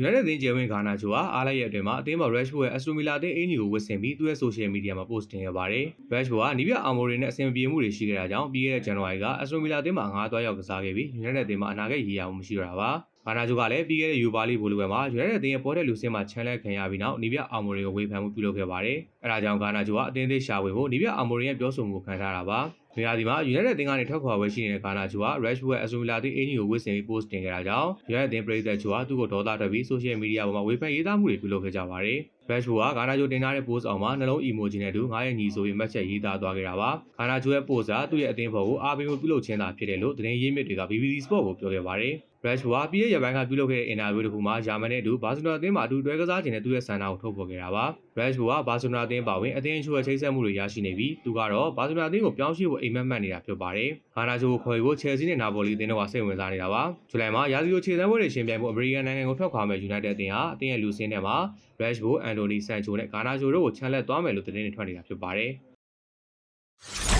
United အသင်းကျယ်ဝင်ဂါနာချိုဟာအားလိုက်ရဲ့အတွင်မှာအသင်းပေါ် Rashford ရဲ့ Aston Villa အသင်းအင်ဂျီကိုဝတ်ဆင်ပြီးသူ့ရဲ့ social media မှာ post တင်ခဲ့ပါတယ်။ Rashford ဟာနီးပြအာမိုရီနဲ့အဆင်မပြေမှုတွေရှိခဲ့တာကြောင့်ပြီးခဲ့တဲ့ဇန်နဝါရီက Aston Villa အသင်းမှာငားသွားရောက်ကစားခဲ့ပြီး United အသင်းမှာအနာဂတ်ရည်ရမှုမရှိတော့တာပါ။ဂါနာချိုကလည်းပြီးခဲ့တဲ့ယူပါလီဘိုလိုပွဲမှာ United အသင်းရဲ့ပေါ်တဲ့လူစင်းမှာချန်လက်ခံရပြီးနောက်နီးပြအာမိုရီကိုဝေဖန်မှုပြုလုပ်ခဲ့ပါတယ်။အဲဒါကြောင့်ဂါနာချိုကအသင်းသေးရှာဝင်ဖို့နီးပြအာမိုရီရဲ့ပြောဆိုမှုကိုခံထားတာပါ။ နေရာဒီမှာ United အသင်းကနေထွက်ခွာပွဲရှိနေတဲ့ဂါနာချိုက Rashford ရဲ့ Aston Villa အသင်းအင်ဂျီကိုဝတ်ဆင်ပြီး post တင်ခဲ့တာကြောင့် United အသင်းပရိသတ်ချိုကသူ့ကိုဒေါသထွက်ပြီး social media ပေါ်မှာဝေဖန်ရေးသားမှုတွေပြုလုပ်ခဲ့ကြပါတယ်။ Rashford ကဂါနာချိုတင်ထားတဲ့ post အောင်မှာနှလုံး emoji နဲ့တူငားရဲ့ညီဆိုပြီးမှတ်ချက်ရေးသားသွားခဲ့တာပါ။ဂါနာချိုရဲ့ post ကသူ့ရဲ့အသင်းဖော်ကိုအားပေးမှုပြုလုပ်ခြင်းသာဖြစ်တယ်လို့သတင်းရင်းမြစ်တွေက BBC Sport ကိုပြောခဲ့ပါတယ်။ Rashford ဟာပြည်ရဲ့ရပိုင်းကပြုလုပ်ခဲ့တဲ့အင်တာဗျူးတစ်ခုမှာဂျာမန်နဲ့အတူဘာစီလိုနာအသင်းမှာအတူတွဲကစားခြင်းနဲ့သူ့ရဲ့ဆန္ဒကိုထုတ်ဖော်ခဲ့တာပါ။ Rashford ကဘာစီလိုနာအသင်းပါဝင်အသင်းအချို့ရဲ့ချိတ်ဆက်မှုတွေရရှိနေပြီးသူကတော့ဘာစီလိုနာအသင်းကိုပြောင်းရွှေ့ဖို့အိမ်မက်မှတ်နေတာဖြစ်ပါတယ်။ဂါနာချိုကိုခေါ်ယူဖို့ Chelsea နဲ့ Napoli အသင်းတို့ကစိတ်ဝင်စားနေတာပါ။ဇူလိုင်မှာရာသီကိုခြေစမ်းပွဲတွေရှင်ပြိုင်ဖို့အမေရိကန်နိုင်ငံကိုထွက်ခွာမဲ့ United အသင်းဟာအသင်းရဲ့လူစင်းထဲမှာ Rashford, န်လိုနီဆန်ချိုနဲ့ဂါနာချိုတို့ကိုချန်လက်သွားမယ်လို့သတင်းတွေထွက်နေတာဖြစ်ပါတယ်။